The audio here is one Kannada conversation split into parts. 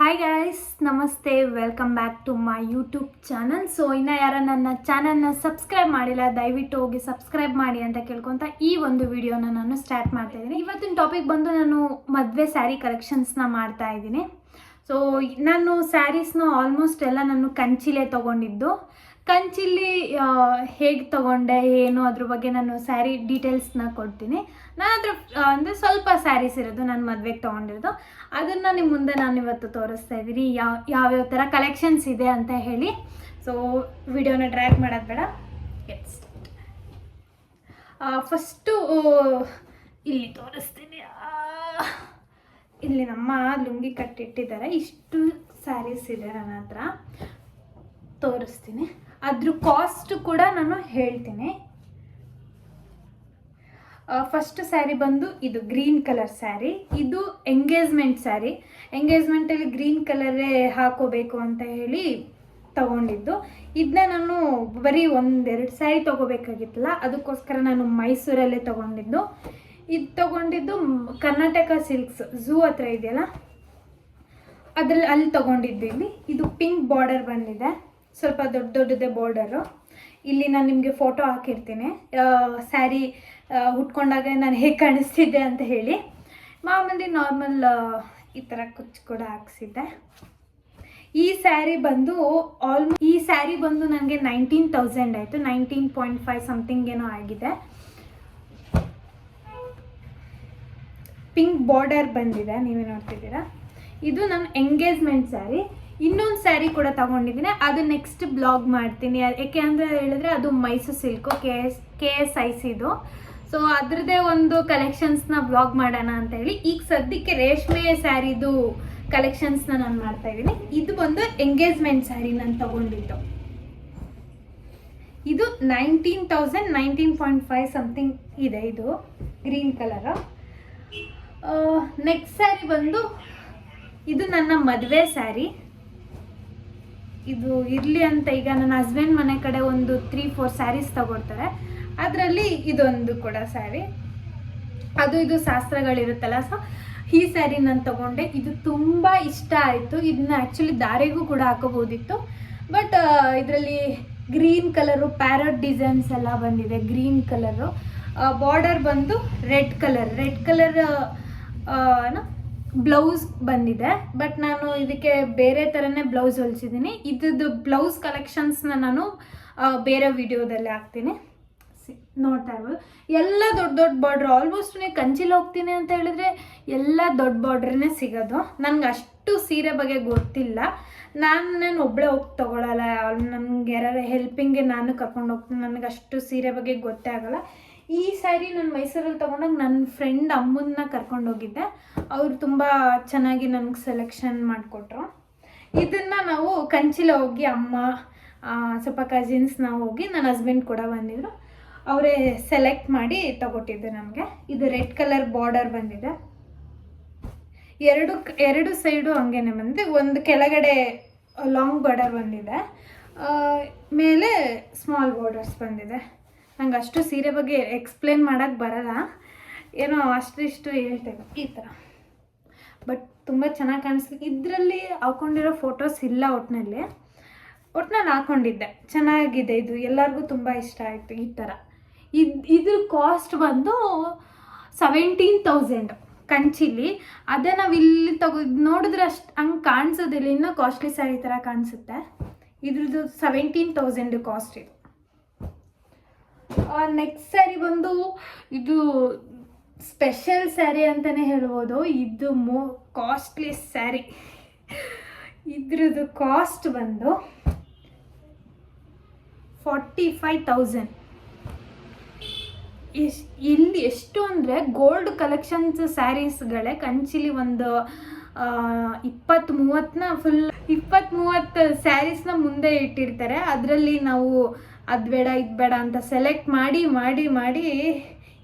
ಹಾಯ್ ಗಾಯ್ಸ್ ನಮಸ್ತೆ. Welcome back to my YouTube channel so ಇನ್ನು ಯಾರ ನನ್ನ ಚಾನಲ್ನ ಸಬ್ಸ್ಕ್ರೈಬ್ ಮಾಡಿಲ್ಲ, ದಯವಿಟ್ಟು ಹೋಗಿ ಸಬ್ಸ್ಕ್ರೈಬ್ ಮಾಡಿ ಅಂತ ಕೇಳ್ಕೊತ ಈ ಒಂದು ವಿಡಿಯೋನ ನಾನು ಸ್ಟಾರ್ಟ್ ಮಾಡ್ತಾ ಇದ್ದೀನಿ. ಇವತ್ತಿನ ಟಾಪಿಕ್ ಬಂದು ನಾನು ಮದುವೆ ಸ್ಯಾರಿ ಕಲೆಕ್ಷನ್ಸ್ನ ಮಾಡ್ತಾ ಇದ್ದೀನಿ. ಸೊ ನಾನು ಸ್ಯಾರೀಸ್ನ ಆಲ್ಮೋಸ್ಟ್ ಎಲ್ಲ ನಾನು ಕಂಚಿಲೇ ತೊಗೊಂಡಿದ್ದು. ಕಂಚಿಲಿ ಹೇಗೆ ತೊಗೊಂಡೆ, ಏನು ಅದ್ರ ಬಗ್ಗೆ ನಾನು ಸ್ಯಾರಿ ಡೀಟೇಲ್ಸ್ನ ಕೊಡ್ತೀನಿ. ನನ್ನ ಹತ್ರ ಅಂದರೆ ಸ್ವಲ್ಪ ಸ್ಯಾರೀಸ್ ಇರೋದು ನಾನು ಮದುವೆಗೆ ತೊಗೊಂಡಿರೋದು. ಅದನ್ನು ನಿಮ್ಮ ಮುಂದೆ ನಾನು ಇವತ್ತು ತೋರಿಸ್ತಾ ಇದ್ದೀನಿ. ಯಾವ ಯಾವ್ಯಾವ ಥರ ಕಲೆಕ್ಷನ್ಸ್ ಇದೆ ಅಂತ ಹೇಳಿ. ಸೊ ವಿಡಿಯೋನ ಡ್ರ್ಯಾಗ್ ಮಾಡೋದು ಬೇಡ. ಎಸ್ ಫಸ್ಟು ಇಲ್ಲಿ ತೋರಿಸ್ತೀನಿ. ಇಲ್ಲಿ ನಮ್ಮ ಲುಂಗಿ ಕಟ್ಟಿಟ್ಟಿದ್ದಾರೆ ಇಷ್ಟು ಸ್ಯಾರೀಸ್ ಇದೆ ನನ್ನ ಹತ್ರ. ತೋರಿಸ್ತೀನಿ. ಅದ್ರ ಕಾಸ್ಟ್ ಕೂಡ ನಾನು ಹೇಳ್ತೀನಿ. ಫಸ್ಟ್ ಸ್ಯಾರಿ ಬಂದು ಇದು ಗ್ರೀನ್ ಕಲರ್ ಸ್ಯಾರಿ ಇದು ಎಂಗೇಜ್ಮೆಂಟ್ ಸ್ಯಾರಿ ಎಂಗೇಜ್ಮೆಂಟಲ್ಲಿ ಗ್ರೀನ್ ಕಲರೇ ಹಾಕೋಬೇಕು ಅಂತ ಹೇಳಿ ತಗೊಂಡಿದ್ದು. ಇದನ್ನ ನಾನು ಬರೀ ಒಂದೆರಡು ಸ್ಯಾರಿ ತೊಗೋಬೇಕಾಗಿತ್ತಲ್ಲ, ಅದಕ್ಕೋಸ್ಕರ ನಾನು ಮೈಸೂರಲ್ಲೇ ತೊಗೊಂಡಿದ್ದು. ಇದು ತೊಗೊಂಡಿದ್ದು ಕರ್ನಾಟಕ ಸಿಲ್ಕ್ಸ್ ಝೂ ಹತ್ರ ಇದೆಯಲ್ಲ? ಅದ್ರಲ್ಲಿ ಅಲ್ಲಿ ತೊಗೊಂಡಿದ್ದು ಇಲ್ಲಿ. ಇದು ಪಿಂಕ್ ಬಾರ್ಡರ್ ಬಂದಿದೆ. ಸ್ವಲ್ಪ ದೊಡ್ಡ ದೊಡ್ಡದೇ ಬಾರ್ಡರು ಇಲ್ಲಿ ನಾನು ನಿಮಗೆ ಫೋಟೋ ಹಾಕಿರ್ತೀನಿ. ಸ್ಯಾರಿ ಉಟ್ಕೊಂಡಾಗ ನಾನು ಹೇಗೆ ಕಾಣಿಸ್ತಿದ್ದೆ ಅಂತ ಹೇಳಿ, ಮಾಮೂಲಿ ನಾರ್ಮಲ್ ಈ ಥರ ಕುಚ್ಚು ಕೂಡ ಹಾಕ್ಸಿದ್ದೆ. ಈ ಸ್ಯಾರಿ ಬಂದು ಆಲ್ಮೋ ಈ ಸ್ಯಾರಿ ಬಂದು ನನಗೆ ನೈನ್ಟೀನ್ ತೌಸಂಡ್ ಆಯಿತು ನೈನ್ಟೀನ್ ಪಾಯಿಂಟ್ ಫೈವ್ ಸಮಥಿಂಗ್ ಏನೋ ಆಗಿದೆ. ಪಿಂಕ್ ಬಾರ್ಡರ್ ಬಂದಿದೆ, ನೀವೇ ನೋಡ್ತಿದ್ದೀರಾ? ಇದು ನನ್ನ ಎಂಗೇಜ್ಮೆಂಟ್ ಸ್ಯಾರಿ. ಇನ್ನೊಂದು ಸ್ಯಾರಿ ಕೂಡ ತಗೊಂಡಿದ್ದೀನಿ, ಅದು ನೆಕ್ಸ್ಟ್ ಬ್ಲಾಗ್ ಮಾಡ್ತೀನಿ. ಯಾಕೆ ಅಂತ ಹೇಳಿದ್ರೆ ಅದು Mysuru silk K S K S I Siddu so ಅದ್ರದೇ ಒಂದು ಕಲೆಕ್ಷನ್ಸ್ನ ಬ್ಲಾಗ್ ಮಾಡೋಣ ಅಂತ ಹೇಳಿ ಈಗ ಸದ್ಯಕ್ಕೆ ರೇಷ್ಮೆ ಸ್ಯಾರಿದು ಕಲೆಕ್ಷನ್ಸ್ನ ನಾನು ಮಾಡ್ತಾ ಇದ್ದೀನಿ. ಇದು ಬಂದು ಎಂಗೇಜ್ಮೆಂಟ್ ಸ್ಯಾರಿ ನಾನು ತಗೊಂಡಿದ್ದು. ಇದು nineteen thousand nineteen point five something ಇದೆ ಇದು ಗ್ರೀನ್ ಕಲರು ನೆಕ್ಸ್ಟ್ ಸ್ಯಾರಿ ಬಂದು ಇದು ನನ್ನ ಮದುವೆ ಸ್ಯಾರಿ ಇದು ಇರಲಿ ಅಂತ ಈಗ ನನ್ನ ಹಸ್ಬೆಂಡ್ ಮನೆ ಕಡೆ ಒಂದು ತ್ರೀ ಫೋರ್ ಸ್ಯಾರೀಸ್ ತಗೊಳ್ತಾರೆ. ಅದರಲ್ಲಿ ಇದೊಂದು ಕೂಡ ಸ್ಯಾರಿ ಅದು ಇದು ಶಾಸ್ತ್ರಗಳಿರುತ್ತಲ್ಲ ಸೊ ಈ ಸ್ಯಾರಿ ನಾನು ತಗೊಂಡೆ. ಇದು ತುಂಬ ಇಷ್ಟ ಆಯಿತು. ಇದನ್ನ ಆ್ಯಕ್ಚುಲಿ ದಾರಿಗೂ ಕೂಡ ಹಾಕೋಬೋದಿತ್ತು ಬಟ್ ಇದರಲ್ಲಿ ಗ್ರೀನ್ ಕಲರು ಪ್ಯಾರಟ್ ಡಿಸೈನ್ಸ್ ಎಲ್ಲ ಬಂದಿದೆ ಗ್ರೀನ್ ಕಲರು ಬಾರ್ಡರ್ ಬಂದು red colour red colour blouse ಬಂದಿದೆ. ಬಟ್ ನಾನು ಇದಕ್ಕೆ ಬೇರೆ ಥರನೇ ಬ್ಲೌಸ್ ಹೊಲಿಸಿದ್ದೀನಿ. ಇದ್ರದ್ದು ಬ್ಲೌಸ್ ಕಲೆಕ್ಷನ್ಸ್ನ ನಾನು ಬೇರೆ ವಿಡಿಯೋದಲ್ಲಿ ಹಾಕ್ತೀನಿ. ನೋಡ್ತಾ ಇರ್ಬೋದು ಎಲ್ಲ ದೊಡ್ಡ ದೊಡ್ಡ ಬಾರ್ಡ್ರ್ ಆಲ್ಮೋಸ್ಟ್ ನೀವು ಕಂಚಿಲಿ ಹೋಗ್ತೀನಿ ಅಂತ ಹೇಳಿದ್ರೆ ಎಲ್ಲ ದೊಡ್ಡ ಬಾರ್ಡ್ರನ್ನೇ ಸಿಗೋದು. ನನಗೆ ಅಷ್ಟು ಸೀರೆ ಬಗ್ಗೆ ಗೊತ್ತಿಲ್ಲ. ನಾನು ನಾನು ಒಬ್ಬಳೇ ಹೋಗಿ ತೊಗೊಳಲ್ಲ. ನನಗೆ ಯಾರು ಹೆಲ್ಪಿಂಗ್ಗೆ ನಾನು ಕರ್ಕೊಂಡು ಹೋಗ್ತೀನಿ. ನನಗೆ ಅಷ್ಟು ಸೀರೆ ಬಗ್ಗೆ ಗೊತ್ತೇ ಆಗೋಲ್ಲ. ಈ ಸ್ಯಾರಿ ನಾನು ಮೈಸೂರಲ್ಲಿ ತೊಗೊಂಡಾಗ ನನ್ನ ಫ್ರೆಂಡ್ ಅಮ್ಮನ್ನ ಕರ್ಕೊಂಡು ಹೋಗಿದ್ದೆ. ಅವರು ತುಂಬ ಚೆನ್ನಾಗಿ ನನಗೆ ಸೆಲೆಕ್ಷನ್ ಮಾಡಿಕೊಟ್ರು. ಇದನ್ನು ನಾವು ಕಂಚಿಲ ಹೋಗಿ ಅಮ್ಮ ಸ್ವಲ್ಪ ಕಸಿನ್ಸ್ ನಾವು ಹೋಗಿ ನನ್ನ ಹಸ್ಬೆಂಡ್ ಕೂಡ ಬಂದಿದ್ರು. ಅವರೇ ಸೆಲೆಕ್ಟ್ ಮಾಡಿ ತಗೊಟ್ಟಿದ್ದೆ ನಮಗೆ. ಇದು ರೆಡ್ ಕಲರ್ ಬಾರ್ಡರ್ ಬಂದಿದೆ. ಎರಡು ಎರಡು ಸೈಡು ಹಂಗೇನೆ ಬಂದಿದೆ. ಒಂದು ಕೆಳಗಡೆ ಲಾಂಗ್ ಬಾರ್ಡರ್ ಬಂದಿದೆ. ಮೇಲೆ ಸ್ಮಾಲ್ ಬಾರ್ಡರ್ಸ್ ಬಂದಿದೆ. ನಂಗೆ ಅಷ್ಟು ಸೀರೆ ಬಗ್ಗೆ ಎಕ್ಸ್ಪ್ಲೇನ್ ಮಾಡೋಕ್ಕೆ ಬರಲ್ಲ. ಏನೋ ಅಷ್ಟಿಷ್ಟು ಹೇಳ್ತೇವೆ ಈ ಥರ ಬಟ್ ತುಂಬ ಚೆನ್ನಾಗಿ ಕಾಣಿಸ್ಲಿಕ್ಕೆ ಇದರಲ್ಲಿ ಹಾಕೊಂಡಿರೋ ಫೋಟೋಸ್ ಇಲ್ಲ ಒಟ್ಟಿನಲ್ಲಿ ಒಟ್ನಲ್ಲಿ ಹಾಕೊಂಡಿದ್ದೆ. ಚೆನ್ನಾಗಿದೆ ಇದು. ಎಲ್ಲರಿಗೂ ತುಂಬ ಇಷ್ಟ ಆಯಿತು ಈ ಥರ ಇದು ಇದ್ರ ಕಾಸ್ಟ್ ಬಂದು ಸೆವೆಂಟೀನ್ ತೌಸಂಡ್ ಕಂಚಿಲಿ. ಅದೇ ನಾವು ಇಲ್ಲಿ ತಗೋ, ನೋಡಿದ್ರೆ ಅಷ್ಟು ಹಂಗೆ ಕಾಣಿಸೋದಿಲ್ಲ ಇನ್ನೂ ಕಾಸ್ಟ್ಲಿ ಸ್ಯಾರಿ ಥರ ಕಾಣಿಸುತ್ತೆ. ಇದ್ರದ್ದು ಸೆವೆಂಟೀನ್ ತೌಸಂಡ್ ಕಾಸ್ಟ್ ಇದು. ನೆಕ್ಸ್ಟ್ ಸ್ಯಾರಿ ಬಂದು ಇದು ಸ್ಪೆಷಲ್ ಸ್ಯಾರಿ ಅಂತಲೇ ಹೇಳ್ಬೋದು. ಇದು ಮೋ ಕಾಸ್ಟ್ಲಿ ಸ್ಯಾರಿ ಇದ್ರದ್ದು ಕಾಸ್ಟ್ ಬಂದು ಫಾರ್ಟಿ ಫೈವ್ ತೌಸಂಡ್ ಇಲ್ಲಿ ಎಷ್ಟು ಅಂದರೆ ಗೋಲ್ಡ್ ಕಲೆಕ್ಷನ್ಸ್ ಸ್ಯಾರೀಸ್ಗಳೇ ಕಂಚಿಲಿ ಒಂದು ಇಪ್ಪತ್ತು ಮೂವತ್ತನ್ನ ಫುಲ್ ಇಪ್ಪತ್ತು ಮೂವತ್ತು ಸ್ಯಾರೀಸ್ನ ಮುಂದೆ ಇಟ್ಟಿರ್ತಾರೆ. ಅದರಲ್ಲಿ ನಾವು ಅದು ಬೇಡ, ಇದು ಬೇಡ ಅಂತ ಸೆಲೆಕ್ಟ್ ಮಾಡಿ ಮಾಡಿ ಮಾಡಿ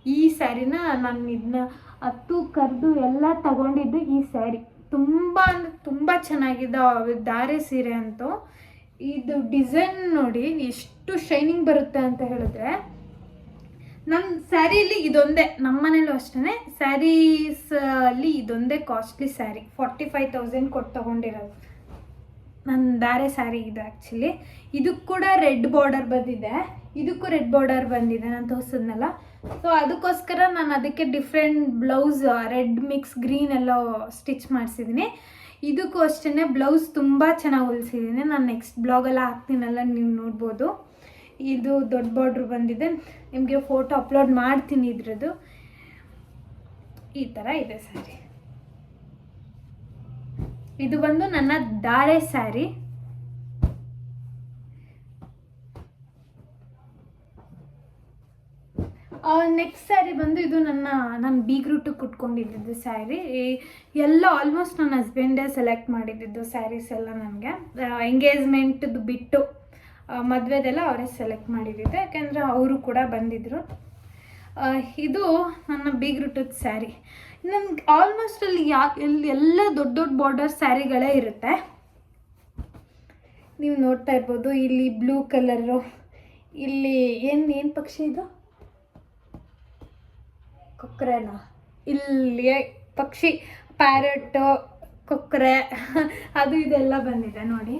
ಈ ಸ್ಯಾರಿನ ನಾನು ಇದನ್ನ ಹತ್ತು ಕರೆದು ಎಲ್ಲ ತಗೊಂಡಿದ್ದು ಈ ಸ್ಯಾರಿ ತುಂಬ ಅಂದರೆ ತುಂಬ ಚೆನ್ನಾಗಿದೆ ಧಾರೆ ದಾರೆ ಸೀರೆ ಅಂತೂ. ಇದು ಡಿಸೈನ್ ನೋಡಿ ಎಷ್ಟು ಶೈನಿಂಗ್ ಬರುತ್ತೆ ಅಂತ ಹೇಳಿದ್ರೆ ನನ್ನ ಸ್ಯಾರಿಲಿ ಇದೊಂದೇ ನಮ್ಮ ಮನೇಲೂ ಅಷ್ಟೇ ಸ್ಯಾರೀಸ್ ಅಲ್ಲಿ ಇದೊಂದೇ costly sari forty five thousand ಕೊಟ್ಟು ತೊಗೊಂಡಿರೋದು. ನನ್ನ ದಾರೆ ಸ್ಯಾರಿ ಇದು ಆ್ಯಕ್ಚುಲಿ ಇದಕ್ಕೆ ಕೂಡ ರೆಡ್ ಬಾರ್ಡರ್ ಬಂದಿದೆ. ಇದಕ್ಕೂ ರೆಡ್ ಬಾರ್ಡರ್ ಬಂದಿದೆ, ನಾನು ತೋರಿಸಿದ್ನಲ್ಲ. ಸೊ ಅದಕ್ಕೋಸ್ಕರ ನಾನು ಅದಕ್ಕೆ different blouse red mix green ಎಲ್ಲ ಸ್ಟಿಚ್ ಮಾಡಿಸಿದ್ದೀನಿ ಇದಕ್ಕೂ ಅಷ್ಟೇ ಬ್ಲೌಸ್ ತುಂಬ ಚೆನ್ನಾಗಿ ಹೊಲಿಸಿದ್ದೀನಿ ನಾನು ನೆಕ್ಸ್ಟ್ ಬ್ಲಾಗೆಲ್ಲ ಹಾಕ್ತೀನಲ್ಲ, ನೀವು ನೋಡ್ಬೋದು. ಇದು ದೊಡ್ಡ ಬಾರ್ಡ್ರ್ ಬಂದಿದೆ. ನಿಮಗೆ ಫೋಟೋ ಅಪ್ಲೋಡ್ ಮಾಡ್ತೀನಿ ಇದ್ರದ್ದು. ಈ ಥರ ಇದೆ ಸ್ಯಾರಿ ಇದು ಬಂದು ನನ್ನ ದಾರೆ ಸ್ಯಾರಿ ನೆಕ್ಸ್ಟ್ ಸ್ಯಾರಿ ಬಂದು ಇದು ನನ್ನ ನಾನು ಬೀಗ್ರೂಟು ಕುಟ್ಕೊಂಡಿದ್ದು ಸ್ಯಾರಿ ಎಲ್ಲ ಆಲ್ಮೋಸ್ಟ್ ನನ್ನ ಹಸ್ಬೆಂಡೇ ಸೆಲೆಕ್ಟ್ ಮಾಡಿದ್ದು ಸ್ಯಾರೀಸ್ ಎಲ್ಲ ನನಗೆ. ಎಂಗೇಜ್ಮೆಂಟ್ದು ಬಿಟ್ಟು. ಮದುವೆದೆಲ್ಲ ಅವರೇ ಸೆಲೆಕ್ಟ್ ಮಾಡಿದ್ದೆ ಯಾಕೆಂದರೆ ಅವರು ಕೂಡ ಬಂದಿದ್ದರು ಇದು ನನ್ನ ಬೀಗ್ರೂಟದ ಸ್ಯಾರಿ ನನ್ಗೆ ಆಲ್ಮೋಸ್ಟ್ ಅಲ್ಲಿ ಯಾ ಇಲ್ಲಿ ಎಲ್ಲ ದೊಡ್ಡ ದೊಡ್ಡ ಬಾರ್ಡರ್ ಸ್ಯಾರಿಗಳೇ ಇರುತ್ತೆ. ನೀವು ನೋಡ್ತಾ ಇರ್ಬೋದು, ಇಲ್ಲಿ ಬ್ಲೂ ಕಲರು ಇಲ್ಲಿ ಏನು ಏನು ಪಕ್ಷಿ ಇದು? ಕೊಕ್ಕರೆನ ಇಲ್ಲಿ ಪಕ್ಷಿ ಪ್ಯಾರೆಟು ಕೊಕ್ಕರೆ ಅದು ಇದೆಲ್ಲ ಬಂದಿದೆ ನೋಡಿ.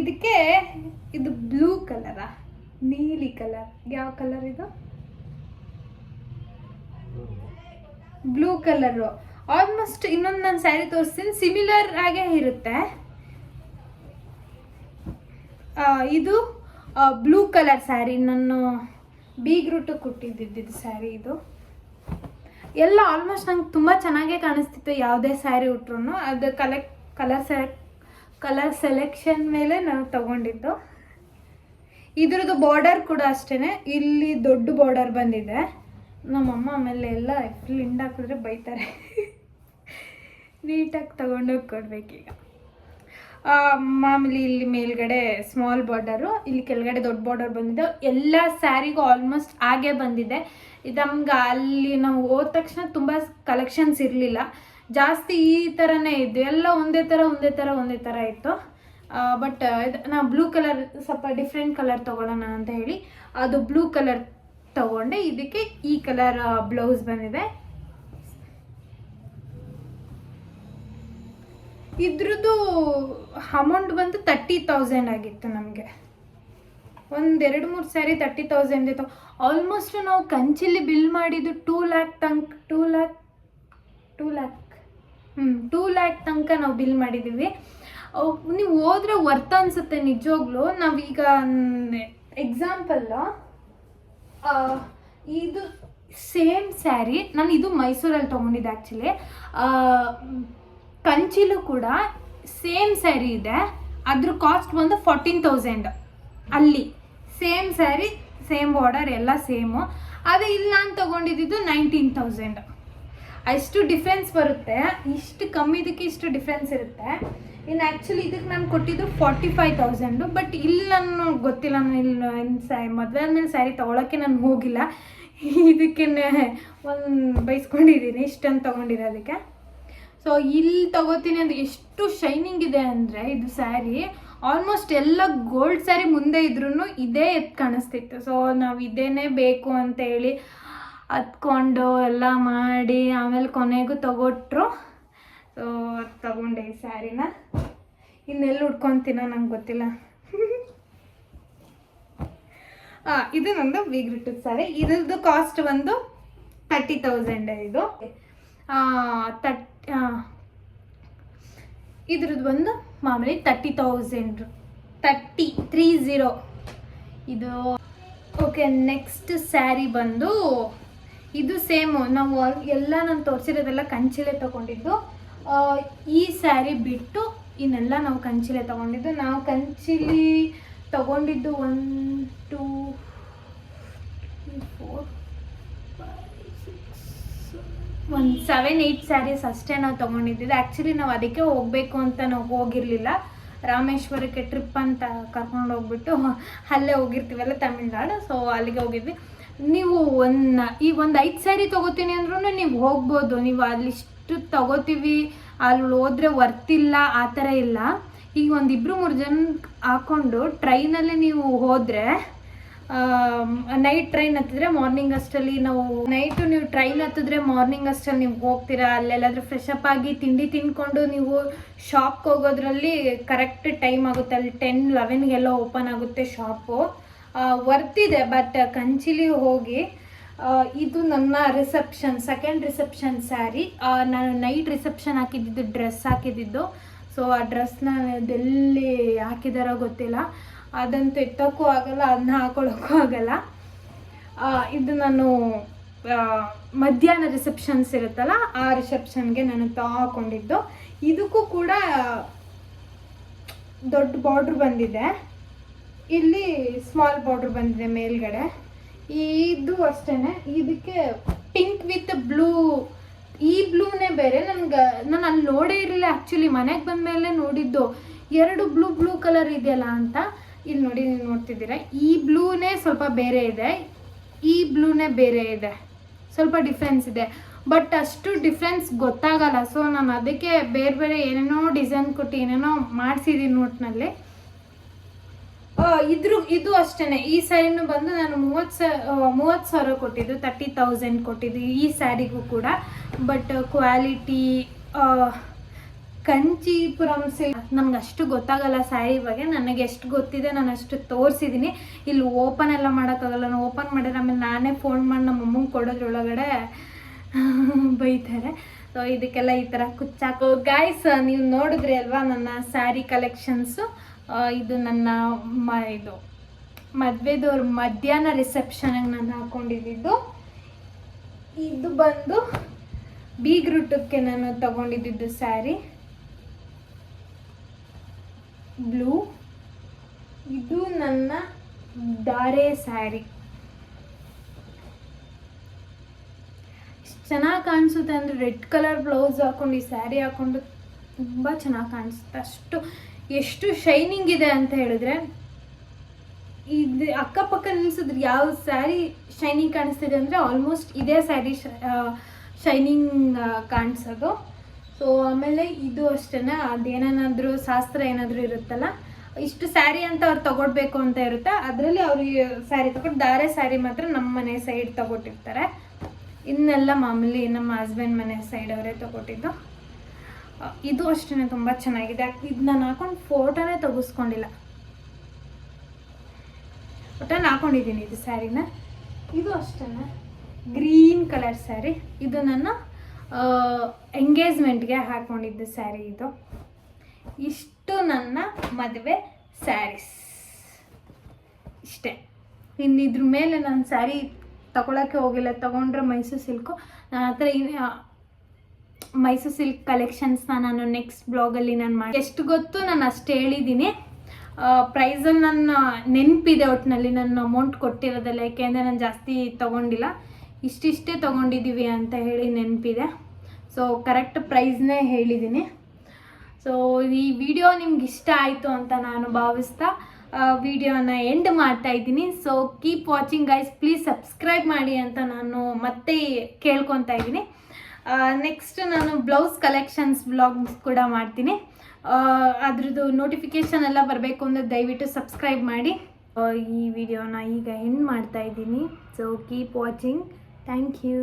ಇದಕ್ಕೆ ಇದು ಬ್ಲೂ ಕಲರಾ ನೀಲಿ ಕಲರ್ ಯಾವ ಕಲರ್ ಇದು? ಬ್ಲೂ ಕಲರು ಆಲ್ಮೋಸ್ಟ್ ಇನ್ನೊಂದು ನಾನು ಸ್ಯಾರಿ ತೋರಿಸ್ತೀನಿ. ಸಿಮಿಲರ್ ಆಗೇ ಇರುತ್ತೆ. ಇದು ಬ್ಲೂ ಕಲರ್ ಸ್ಯಾರಿ ನಾನು ಬೀಗ್ರೂಟು ಕೊಟ್ಟಿದ್ದಿದ್ದು ಸ್ಯಾರಿ ಇದು. ಎಲ್ಲ ಆಲ್ಮೋಸ್ಟ್ ನಂಗೆ ತುಂಬ ಚೆನ್ನಾಗೇ ಕಾಣಿಸ್ತಿತ್ತು ಯಾವುದೇ ಸ್ಯಾರಿ ಉಟ್ರು ಅದು collect colour select colour selection ಮೇಲೆ ನಾವು ತಗೊಂಡಿದ್ದು. ಇದ್ರದ್ದು ಬಾರ್ಡರ್ ಕೂಡ ಅಷ್ಟೇ ಇಲ್ಲಿ ದೊಡ್ಡ ಬಾರ್ಡರ್ ಬಂದಿದೆ. ನಮ್ಮಮ್ಮ ಆಮೇಲೆ ಎಲ್ಲ ಫುಲ್ ಹಿಂಡ್ ಹಾಕಿದ್ರೆ ಬೈತಾರೆ. ನೀಟಾಗಿ ತಗೊಂಡೋಗಿ ಕೊಡ್ಬೇಕೀಗ. ಮಾಮೂಲಿ ಇಲ್ಲಿ ಮೇಲ್ಗಡೆ ಸ್ಮಾಲ್ ಬಾರ್ಡರು ಇಲ್ಲಿ ಕೆಳಗಡೆ ದೊಡ್ಡ ಬಾರ್ಡರ್ ಬಂದಿದೆ. ಎಲ್ಲ ಸ್ಯಾರಿಗೂ ಆಲ್ಮೋಸ್ಟ್ ಹಾಗೆ ಬಂದಿದೆ. ಇದು ನಮ್ಗೆ ಅಲ್ಲಿ ನಾವು ಹೋದ ತಕ್ಷಣ ತುಂಬ ಕಲೆಕ್ಷನ್ಸ್ ಇರಲಿಲ್ಲ. ಜಾಸ್ತಿ ಈ ಥರನೇ ಇದ್ದು, ಎಲ್ಲ ಒಂದೇ ಥರ ಒಂದೇ ಥರ ಒಂದೇ ಥರ ಇತ್ತು. ಬಟ್ ನಾ ಬ್ಲೂ ಕಲರ್ ಸ್ವಲ್ಪ ಡಿಫ್ರೆಂಟ್ ಕಲರ್ ತೊಗೊಳ್ಳೋಣ ಅಂತ ಹೇಳಿ, ಅದು ಬ್ಲೂ ಕಲರ್ ತಗೊಂಡೆ. ಇದಕ್ಕೆ ಈ ಕಲರ್ ಬ್ಲೌಸ್ ಬಂದಿದೆ. ಇದ್ರದ್ದು ಅಮೌಂಟ್ ಬಂದು ತರ್ಟಿ ತೌಸಂಡ್ ಆಗಿತ್ತು ನಮಗೆ. ಒಂದೆರಡು ಮೂರು ಸ್ಯಾರಿ ತರ್ಟಿ ತೌಸಂಡ್ ಇತ್ತು. ಆಲ್ಮೋಸ್ಟ್ ನಾವು ಕಂಚಿಲಿ ಬಿಲ್ ಮಾಡಿದ್ದು two lakh ತಂಕ್ two lakh two lakh two lakh ತನಕ ನಾವು ಬಿಲ್ ಮಾಡಿದ್ದೀವಿ ನೀವು ಹೋದ್ರೆ ವರ್ತ್ ಅನಿಸುತ್ತೆ ನಿಜವಾಗ್ಲೂ. ನಾವೀಗ ಎಕ್ಸಾಂಪಲ್ಲು ಇದು ಸೇಮ್ ಸ್ಯಾರಿ ನಾನು ಇದು ಮೈಸೂರಲ್ಲಿ ತೊಗೊಂಡಿದ್ದೆ ಆ್ಯಕ್ಚುಲಿ ಕಂಚಿಲು ಕೂಡ ಸೇಮ್ ಸ್ಯಾರಿ ಇದೆ. ಅದ್ರ ಕಾಸ್ಟ್ ಬಂದು ಫೋರ್ಟೀನ್ ತೌಸಂಡ್ ಅಲ್ಲಿ ಸೇಮ್ ಸ್ಯಾರಿ ಸೇಮ್ ಬಾರ್ಡರ್ ಎಲ್ಲ ಸೇಮು ಅದೇ ಇಲ್ಲ ಅಂತ ತೊಗೊಂಡಿದ್ದು ನೈನ್ಟೀನ್ ತೌಸಂಡ್ ಅಷ್ಟು ಡಿಫ್ರೆನ್ಸ್ ಬರುತ್ತೆ. ಇಷ್ಟು ಕಮ್ಮಿದಕ್ಕೆ ಇಷ್ಟು ಡಿಫ್ರೆನ್ಸ್ ಇರುತ್ತೆ. ಇನ್ನು ಆ್ಯಕ್ಚುಲಿ ಇದಕ್ಕೆ ನಾನು ಕೊಟ್ಟಿದ್ದು ಫಾರ್ಟಿ ಫೈವ್ ತೌಸಂಡು ಬಟ್ ಇಲ್ಲಿ ನಾನು ಗೊತ್ತಿಲ್ಲ. ನಾನು ಇಲ್ಲಿ ಸ್ಯಾ ಮದುವೆ ಆದಮೇಲೆ ಸ್ಯಾರಿ ತೊಗೊಳಕ್ಕೆ ನಾನು ಹೋಗಿಲ್ಲ. ಇದಕ್ಕೆ ಒಂದು ಬೈಸ್ಕೊಂಡಿದ್ದೀನಿ ಇಷ್ಟನ್ನು ತೊಗೊಂಡಿರೋದಕ್ಕೆ ಸೊ ಇಲ್ಲಿ ತಗೋತೀನಿ ಅಂದರೆ ಎಷ್ಟು ಶೈನಿಂಗ್ ಇದೆ ಅಂದರೆ ಇದು ಸ್ಯಾರಿ ಆಲ್ಮೋಸ್ಟ್ ಎಲ್ಲ ಗೋಲ್ಡ್ ಸ್ಯಾರಿ ಮುಂದೆ ಇದ್ರೂ ಇದೇ ಎತ್ತು ಕಾಣಿಸ್ತಿತ್ತು. ಸೊ ನಾವು ಇದೇನೇ ಬೇಕು ಅಂತ ಹೇಳಿ ಹತ್ಕೊಂಡು ಎಲ್ಲ ಮಾಡಿ ಆಮೇಲೆ ಕೊನೆಗೂ ತಗೊಟ್ರು. ಸೊ ತಗೊಂಡೆ ಈ ಸ್ಯಾರಿನ. ಇನ್ನೆಲ್ಲಿ ಉಟ್ಕೊತೀನ ನಂಗೆ ಗೊತ್ತಿಲ್ಲ. ಇದು ನಂದು ವೀಗ್ರಿಟದ ಸ್ಯಾರಿ. ಇದ್ರದ್ದು ಕಾಸ್ಟ್ ಬಂದು ತರ್ಟಿ ತೌಸಂಡ್ ಇದು. ತಟ್ ಇದ್ರದ್ದು ಬಂದು ಮಾಮೂಲಿ thirty thousand thirty three zero ಇದು ಓಕೆ ನೆಕ್ಸ್ಟ್ ಸ್ಯಾರಿ ಬಂದು ಇದು ಸೇಮ್ ನಾವು ಎಲ್ಲ ನಾನು ತೋರಿಸಿರೋದೆಲ್ಲ ಕಂಚಿಲೆ ತಗೊಂಡಿದ್ದು. ಈ ಸ್ಯಾರಿ ಬಿಟ್ಟು ಇನ್ನೆಲ್ಲ ನಾವು ಕಂಚಿಲೆ ತಗೊಂಡಿದ್ದು. ನಾವು ಕಂಚಿಲಿ ತಗೊಂಡಿದ್ದು ಒನ್ ಟೂ ಫೋರ್ ಒಂದು ಸೆವೆನ್ ಏಯ್ಟ್ ಸ್ಯಾರೀಸ್ ಅಷ್ಟೇ ನಾವು ತೊಗೊಂಡಿದ್ದಿದ್ದು. ಆ್ಯಕ್ಚುಲಿ ನಾವು ಅದಕ್ಕೆ ಹೋಗಬೇಕು ಅಂತ ನಾವು ಹೋಗಿರಲಿಲ್ಲ. ರಾಮೇಶ್ವರಕ್ಕೆ ಟ್ರಿಪ್ ಅಂತ ಕರ್ಕೊಂಡು ಹೋಗ್ಬಿಟ್ಟು ಅಲ್ಲೇ ಹೋಗಿರ್ತೀವಲ್ಲ ತಮಿಳ್ನಾಡು. ಸೊ ಅಲ್ಲಿಗೆ ಹೋಗಿದ್ವಿ. ನೀವು ಒನ್ ಈ ಒಂದು ಐದು ಸ್ಯಾರಿ ತೊಗೋತೀನಿ ಅಂದ್ರೂ ನೀವು ಹೋಗ್ಬೋದು. ನೀವು ಅಲ್ಲಿಷ್ಟು ತಗೋತೀವಿ, ಅಲ್ಲಿ ಹೋದ್ರೆ ವರ್ತಿಲ್ಲ ಆ ಥರ ಇಲ್ಲ. ಈಗ ಒಂದು ಇಬ್ಬರು ಮೂರು ಜನ ಹಾಕ್ಕೊಂಡು ಟ್ರೈನಲ್ಲಿ ನೀವು ಹೋದರೆ ನೈಟ್ ಟ್ರೈನ್ ಹತ್ತಿದ್ರೆ ಮಾರ್ನಿಂಗ್ ಅಷ್ಟಲ್ಲಿ ನಾವು ನೈಟು ನೀವು ಟ್ರೈನ್ ಹತ್ತಿದ್ರೆ ಮಾರ್ನಿಂಗ್ ಅಷ್ಟಲ್ಲಿ ನೀವು ಹೋಗ್ತೀರಾ? ಅಲ್ಲೆಲ್ಲಾದ್ರೂ ಫ್ರೆಶ್ ಅಪ್ ಆಗಿ ತಿಂಡಿ ತಿನ್ಕೊಂಡು ನೀವು ಶಾಪ್ಗೆ ಹೋಗೋದ್ರಲ್ಲಿ ಕರೆಕ್ಟ್ ಟೈಮ್ ಆಗುತ್ತೆ. ಅಲ್ಲಿ ಟೆನ್ ಲೆವೆನ್ಗೆಲ್ಲ ಓಪನ್ ಆಗುತ್ತೆ ಶಾಪು ವರ್ತಿದೆ ಬಟ್ ಕಂಚಿಲಿ ಹೋಗಿ ಇದು ನನ್ನ ರಿಸೆಪ್ಷನ್ ಸೆಕೆಂಡ್ ರಿಸೆಪ್ಷನ್ ಸ್ಯಾರಿ ನಾನು ನೈಟ್ ರಿಸೆಪ್ಷನ್ ಹಾಕಿದ್ದಿದ್ದು ಡ್ರೆಸ್ ಹಾಕಿದ್ದಿದ್ದು ಸೊ ಆ ಡ್ರೆಸ್ನ ಎಲ್ಲಿ ಹಾಕಿದಾರೋ ಗೊತ್ತಿಲ್ಲ. ಅದಂತೂ ಎತ್ತೋಕ್ಕೂ ಆಗಲ್ಲ ಅದನ್ನ ಹಾಕೊಳ್ಳೋಕ್ಕೂ ಆಗಲ್ಲ. ಇದು ನಾನು ಮಧ್ಯಾಹ್ನ ರಿಸೆಪ್ಷನ್ಸ್ ಇರುತ್ತಲ್ಲ, ಆ ರಿಸೆಪ್ಷನ್ಗೆ ನಾನು ತಗೊಂಡಿದ್ದು. ಇದಕ್ಕೂ ಕೂಡ ದೊಡ್ಡ ಬಾರ್ಡ್ರ್ ಬಂದಿದೆ. ಇಲ್ಲಿ ಸ್ಮಾಲ್ ಬಾರ್ಡರ್ ಬಂದಿದೆ ಮೇಲ್ಗಡೆ. ಇದು ಅಷ್ಟೇ ಇದಕ್ಕೆ ಪಿಂಕ್ ವಿತ್ ಬ್ಲೂ ಈ ಬ್ಲೂನೇ ಬೇರೆ. ನನ್ಗೆ, ನಾನು ಅಲ್ಲಿ ನೋಡೇ ಇರಲಿಲ್ಲ. ಆ್ಯಕ್ಚುಲಿ ಮನೆಗೆ ಬಂದ ಮೇಲೆ ನೋಡಿದ್ದು ಎರಡು ಬ್ಲೂ ಬ್ಲೂ ಕಲರ್ ಇದೆಯಲ್ಲ ಅಂತ. ಇಲ್ಲಿ ನೋಡಿ, ನೀವು ನೋಡ್ತಿದ್ದೀರಾ? ಈ ಬ್ಲೂನೇ ಸ್ವಲ್ಪ ಬೇರೆ ಇದೆ. ಈ ಬ್ಲೂನೇ ಬೇರೆ ಇದೆ. ಸ್ವಲ್ಪ ಡಿಫ್ರೆನ್ಸ್ ಇದೆ. ಬಟ್ ಅಷ್ಟು ಡಿಫ್ರೆನ್ಸ್ ಗೊತ್ತಾಗಲ್ಲ. ಸೊ ನಾನು ಅದಕ್ಕೆ ಬೇರೆ ಬೇರೆ ಏನೇನೋ ಡಿಸೈನ್ ಕೊಟ್ಟು ಏನೇನೋ ಮಾಡಿಸಿದ್ದೀನಿ ಒಟ್ಟಿನಲ್ಲಿ ಇದ್ರ, ಇದು ಅಷ್ಟೇ ಈ ಸ್ಯಾರಿನೂ ಬಂದು ನಾನು ಮೂವತ್ತು ಸ ಮೂವತ್ತು ಸಾವಿರ ಕೊಟ್ಟಿದ್ದು ತರ್ಟಿ ತೌಸಂಡ್ ಕೊಟ್ಟಿದ್ದು ಈ ಸ್ಯಾರಿಗೂ ಕೂಡ. ಬಟ್ ಕ್ವಾಲಿಟಿ ಕಂಚೀಪುರಂ ಸಿಲ್ಕ್ ನಮ್ಗೆ ಅಷ್ಟು ಗೊತ್ತಾಗಲ್ಲ ಸ್ಯಾರಿ ಬಗ್ಗೆ. ನನಗೆ ಎಷ್ಟು ಗೊತ್ತಿದೆ ನಾನು ಅಷ್ಟು ತೋರಿಸಿದ್ದೀನಿ ಇಲ್ಲಿ ಓಪನ್ ಎಲ್ಲ ಮಾಡೋಕ್ಕಾಗಲ್ಲ. ನಾನು ಓಪನ್ ಮಾಡಿದ್ರೆ ಆಮೇಲೆ ನಾನೇ ಫೋನ್ ಮಾಡಿ ನಮ್ಮ ಅಮ್ಮಂಗೆ ಕೊಡೋದ್ರೊಳಗಡೆ ಬೈತಾರೆ. ಸೊ ಇದಕ್ಕೆಲ್ಲ ಈ ಥರ ಕುಚ್ಚಾಕೋ. ಗಾಯ್ಸ್ ನೀವು ನೋಡಿದ್ರಿ ಅಲ್ವಾ ನನ್ನ ಸ್ಯಾರಿ ಕಲೆಕ್ಷನ್ಸು ಇದು ನನ್ನ ಮ, ಇದು ಮದುವೆದವ್ರ ಮಧ್ಯಾಹ್ನ ರಿಸೆಪ್ಷನಿಗೆ ನಾನು ಹಾಕೊಂಡಿದ್ದು. ಇದು ಬಂದು ಬೀಗ್ರೂಟಕ್ಕೆ ನಾನು ತಗೊಂಡಿದ್ದು ಸ್ಯಾರಿ. ಬ್ಲೂ. ಇದು ನನ್ನ ದಾರೆ ಸ್ಯಾರಿ. ಚೆನ್ನಾಗಿ ಕಾಣಿಸುತ್ತೆ ಅಂದರೆ ರೆಡ್ ಕಲರ್ ಬ್ಲೌಸ್ ಹಾಕೊಂಡು ಈ ಸ್ಯಾರಿ ಹಾಕೊಂಡು ತುಂಬ ಚೆನ್ನಾಗಿ ಕಾಣಿಸುತ್ತೆ. ಅಷ್ಟು ಎಷ್ಟು ಶೈನಿಂಗ್ ಇದೆ ಅಂತ ಹೇಳಿದ್ರೆ, ಇದು ಅಕ್ಕಪಕ್ಕ ನಿಲ್ಸಿದ್ರೆ ಯಾವ ಸ್ಯಾರಿ ಶೈನಿಂಗ್ ಕಾಣಿಸ್ತಿದೆ ಅಂದರೆ ಆಲ್ಮೋಸ್ಟ್ ಇದೇ ಸ್ಯಾರಿ ಶೈನಿಂಗ್ ಕಾಣಿಸೋದು. ಸೊ ಆಮೇಲೆ ಇದು ಅಷ್ಟೇ ಅದೇನೇನಾದರೂ ಶಾಸ್ತ್ರ ಏನಾದರೂ ಇರುತ್ತಲ್ಲ, ಇಷ್ಟು ಸ್ಯಾರಿ ಅಂತ ಅವ್ರು ತಗೊಳ್ಬೇಕು ಅಂತ ಇರುತ್ತೆ. ಅದರಲ್ಲಿ ಅವರು ಸ್ಯಾರಿ ತಗೊಂಡು ದಾರೆ ಸ್ಯಾರಿ ಮಾತ್ರ ನಮ್ಮ ಮನೆ ಸೈಡ್ ತಗೊಟ್ಟಿರ್ತಾರೆ. ಇನ್ನೆಲ್ಲ ಮಾಮೂಲಿ ನಮ್ಮ ಹಸ್ಬೆಂಡ್ ಮನೆ ಸೈಡ್ ಅವರೇ ತಗೊಟ್ಟಿದ್ದು. ಇದು ಅಷ್ಟೇ ತುಂಬ ಚೆನ್ನಾಗಿದೆ. ಇದು ನಾನು ಹಾಕೊಂಡು ಫೋಟೋನೇ ತೆಗೆಸ್ಕೊಂಡಿಲ್ಲ. ಒಟ್ಟಲ್ಲಿ ಹಾಕೊಂಡಿದ್ದೀನಿ ಇದು ಸ್ಯಾರಿನ. ಇದು ಅಷ್ಟೇ ಗ್ರೀನ್ ಕಲರ್ ಸ್ಯಾರಿ. ಇದು ನನ್ನ ಎಂಗೇಜ್ಮೆಂಟ್ಗೆ ಹಾಕೊಂಡಿದ್ದು ಸ್ಯಾರಿ ಇದು. ಇಷ್ಟು ನನ್ನ ಮದುವೆ ಸ್ಯಾರೀಸ್. ಇಷ್ಟೇ. ಇನ್ನು ಇದ್ರ ಮೇಲೆ ನಾನು ಸ್ಯಾರಿ ತಗೊಳಕ್ಕೆ ಹೋಗಿಲ್ಲ. ತಗೊಂಡ್ರೆ ಮೈಸೂರು ಸಿಲ್ಕು. ನನ್ನ ಹತ್ರ ಮೈಸೂರು ಸಿಲ್ಕ್ ಕಲೆಕ್ಷನ್ಸ್ನ ನಾನು ನೆಕ್ಸ್ಟ್ ಬ್ಲಾಗಲ್ಲಿ ನಾನು ಮಾಡಿ ಎಷ್ಟು ಗೊತ್ತು ನಾನು ಅಷ್ಟು ಹೇಳಿದ್ದೀನಿ. ಪ್ರೈಸಲ್ಲಿ ನನ್ನ ನೆನಪಿದೆ ಒಟ್ಟಿನಲ್ಲಿ ನನ್ನ ಅಮೌಂಟ್ ಕೊಟ್ಟಿರೋದಲ್ಲ, ಯಾಕೆಂದರೆ ನಾನು ಜಾಸ್ತಿ ತೊಗೊಂಡಿಲ್ಲ. ಇಷ್ಟಿಷ್ಟೇ ತೊಗೊಂಡಿದ್ದೀವಿ ಅಂತ ಹೇಳಿ ನೆನಪಿದೆ. ಸೊ ಕರೆಕ್ಟ್ ಪ್ರೈಸ್ನೇ ಹೇಳಿದ್ದೀನಿ. ಸೊ ಈ ವಿಡಿಯೋ ನಿಮ್ಗೆ ಇಷ್ಟ ಆಯಿತು ಅಂತ ನಾನು ಭಾವಿಸ್ತಾ ವಿಡಿಯೋನ ಎಂಡ್ ಮಾಡ್ತಾ ಇದ್ದೀನಿ. So keep watching guys please subscribe ಮಾಡಿ ಅಂತ ನಾನು ಮತ್ತೆ ಕೇಳ್ಕೊತಾ ಇದ್ದೀನಿ. ನೆಕ್ಸ್ಟ್ ನಾನು ಬ್ಲೌಸ್ ಕಲೆಕ್ಷನ್ಸ್ ಬ್ಲಾಗ್ಸ್ ಕೂಡ ಮಾಡ್ತೀನಿ. ಅದ್ರದ್ದು ನೋಟಿಫಿಕೇಷನ್ ಎಲ್ಲ ಬರಬೇಕು ಅಂದರೆ ದಯವಿಟ್ಟು ಸಬ್ಸ್ಕ್ರೈಬ್ ಮಾಡಿ. ಈ ವಿಡಿಯೋನ ಈಗ ಎಂಡ್ ಮಾಡ್ತಾ ಇದ್ದೀನಿ. So keep watching thank you